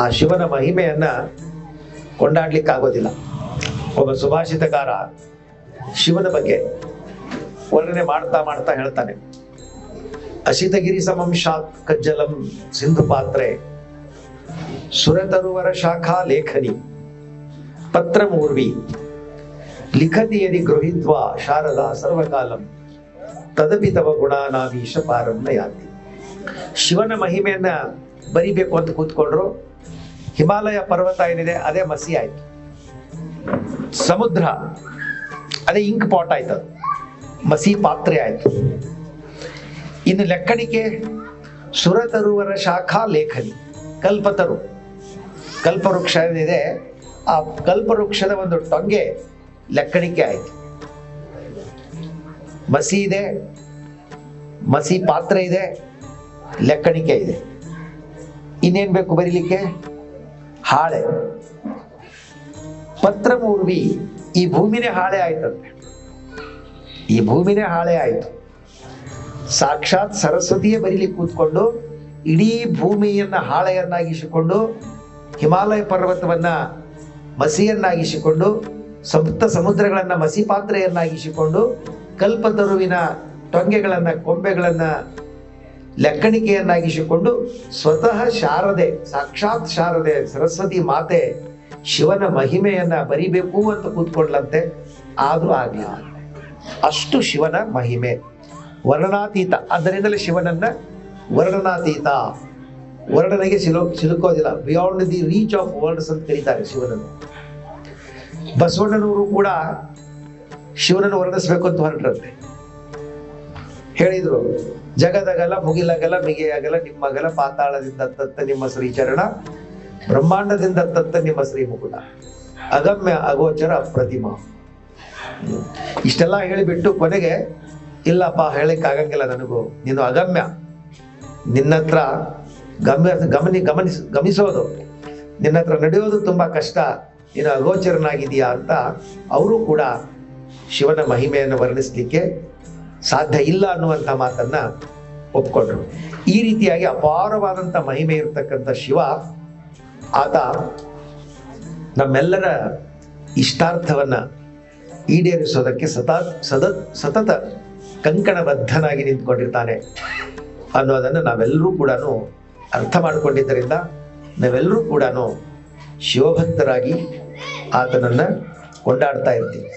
ಆ ಶಿವನ ಮಹಿಮೆಯನ್ನ ಕೊಂಡಾಡ್ಲಿಕ್ಕಾಗೋದಿಲ್ಲ. ಒಬ್ಬ ಸುಭಾಷಿತಕಾರ ಶಿವನ ಬಗ್ಗೆ ವರ್ಣನೆ ಮಾಡ್ತಾ ಮಾಡ್ತಾ ಹೇಳ್ತಾನೆ. ಅಶಿತಗಿರಿ ಸಮಂ ಶಾತ್ ಕಜ್ಜಲಂ ಸಿಂಧು ಪಾತ್ರೆ, ಸುರತರುವರ ಶಾಖಾ ಲೇಖನಿ, ಪತ್ರ ಮೂರ್ವಿ ಯದಿ ಗೃಹಿತ್ವ ಶಾರದಾ ಸರ್ವಕಾಲಂ, ತದಪಿ ತವ ಗುಣಾನಾವೀಶ ಪಾರನ್ನ ಯಾತಿ ಶಿವನ ಮಹಿಮೆಯನ್ನ ಬರಿಬೇಕು ಅಂತ ಕೂತ್ಕೊಂಡ್ರು. ಹಿಮಾಲಯ ಪರ್ವತ ಏನಿದೆ, ಅದೇ ಮಸಿ ಆಯ್ತು. ಸಮುದ್ರ, ಅದೇ ಇಂಕ್ ಪಾಟ್ ಆಯ್ತು ಅದು. ಮಸಿ ಪಾತ್ರೆ ಆಯ್ತು. ಇನ್ನು ಲೆಕ್ಕಣಿಕೆ, ಸುರತರುವರ ಶಾಖಾ ಲೇಖನಿ, ಕಲ್ಪತರು. ಕಲ್ಪವೃಕ್ಷ ಏನಿದೆ, ಆ ಕಲ್ಪವೃಕ್ಷದ ಒಂದು ಟೊಂಗೆ ಲೆಕ್ಕಣಿಕೆ ಆಯ್ತು. ಮಸಿ ಇದೆ, ಮಸಿ ಪಾತ್ರೆ ಇದೆ, ಲೆಕ್ಕಣಿಕೆ ಇದೆ. ಇನ್ನೇನ್ ಬೇಕು ಬರೀಲಿಕ್ಕೆ? ಹಾಳೆ. ಪತ್ರಮೂರ್ವಿ ಈ ಭೂಮಿನೇ ಹಾಳೆ ಆಯ್ತಂತೆ. ಈ ಭೂಮಿನೇ ಹಾಳೆ ಆಯ್ತು. ಸಾಕ್ಷಾತ್ ಸರಸ್ವತಿಯೇ ಬರೀಲಿ ಕೂತ್ಕೊಂಡು ಇಡೀ ಭೂಮಿಯನ್ನ ಹಾಳೆಯನ್ನಾಗಿಸಿಕೊಂಡು ಹಿಮಾಲಯ ಪರ್ವತವನ್ನ ಮಸಿಯನ್ನಾಗಿಸಿಕೊಂಡು ಸಪ್ತ ಸಮುದ್ರಗಳನ್ನ ಮಸಿ ಪಾತ್ರೆಯನ್ನಾಗಿಸಿಕೊಂಡು, ಕಲ್ಪತರುವಿನ ತೊಂಗೆಗಳನ್ನ ಕೊಂಬೆಗಳನ್ನ ಲೆಕ್ಕಣಿಕೆಯನ್ನಾಗಿಸಿಕೊಂಡು ಸ್ವತಃ ಶಾರದೆ, ಸಾಕ್ಷಾತ್ ಶಾರದೆ ಸರಸ್ವತಿ ಮಾತೆ ಶಿವನ ಮಹಿಮೆಯನ್ನ ಬರಿಬೇಕು ಅಂತ ಕೂತ್ಕೊಂಡ್ಲಂತೆ ಆದ್ರೂ ಆಗ್ಲಿಲ್ಲ. ಅಷ್ಟು ಶಿವನ ಮಹಿಮೆ. ವರ್ಣನಾತೀತ, ಅದರಿಂದಲೇ ಶಿವನನ್ನ ವರ್ಣನಾತೀತ. ವರ್ಣನೆಗೆ ಸಿಲೋ, ಸಿಲುಕೋದಿಲ್ಲ. Beyond the reach of words ಅಂತ ಕರೀತಾರೆ ಶಿವನನ್ನು. ಬಸವಣ್ಣನವರು ಕೂಡ ಶಿವನನ್ನು ವರ್ಣಿಸ್ಬೇಕು ಅಂತ ಹೊರಟ್ರಂತೆ. ಹೇಳಿದ್ರು ಜಗದಗಲ ಮುಗಿಲಗಲ ಮಿಗಿಯಾಗಲ ನಿಮ್ಮಗಲ ಪಾತಾಳದಿಂದ ತತ್ತ ನಿಮ್ಮ ಶ್ರೀಚರಣ, ಬ್ರಹ್ಮಾಂಡದಿಂದ ತತ್ತ ನಿಮ್ಮ ಶ್ರೀ ಮುಕುಟ ಅಗಮ್ಯ ಅಗೋಚರ ಪ್ರತಿಮಾ. ಇಷ್ಟೆಲ್ಲ ಹೇಳಿಬಿಟ್ಟು ಕೊನೆಗೆ, ಇಲ್ಲಪ್ಪ ಹೇಳಕ್ ಆಗಂಗಿಲ್ಲ ನನಗೂ, ನೀನು ಅಗಮ್ಯ. ನಿನ್ನತ್ರ ಗಮ್ಯ, ಗಮನಿ, ಗಮನಿಸ್ ಗಮನಿಸೋದು ನಿನ್ನ ಹತ್ರ ನಡೆಯೋದು ತುಂಬಾ ಕಷ್ಟ. ನೀನು ಅಗೋಚರನಾಗಿದೆಯಾ ಅಂತ ಅವರು ಕೂಡ ಶಿವನ ಮಹಿಮೆಯನ್ನು ವರ್ಣಿಸ್ಲಿಕ್ಕೆ ಸಾಧ್ಯ ಇಲ್ಲ ಅನ್ನುವಂಥ ಮಾತನ್ನ ಒಪ್ಕೊಂಡ್ರು. ಈ ರೀತಿಯಾಗಿ ಅಪಾರವಾದಂಥ ಮಹಿಮೆ ಇರತಕ್ಕಂತ ಶಿವ, ಆತ ನಮ್ಮೆಲ್ಲರ ಇಷ್ಟಾರ್ಥವನ್ನ ಈಡೇರಿಸೋದಕ್ಕೆ ಸತಾ, ಸದ, ಸತತ ಕಂಕಣಬದ್ಧನಾಗಿ ನಿಂತ್ಕೊಂಡಿರ್ತಾನೆ ಅನ್ನೋದನ್ನು ನಾವೆಲ್ಲರೂ ಕೂಡ ಅರ್ಥ ಮಾಡಿಕೊಂಡಿದ್ದರಿಂದ ನಾವೆಲ್ಲರೂ ಕೂಡ ಶಿವಭಕ್ತರಾಗಿ ಆತನನ್ನ ಕೊಂಡಾಡ್ತಾ ಇರ್ತೀವಿ.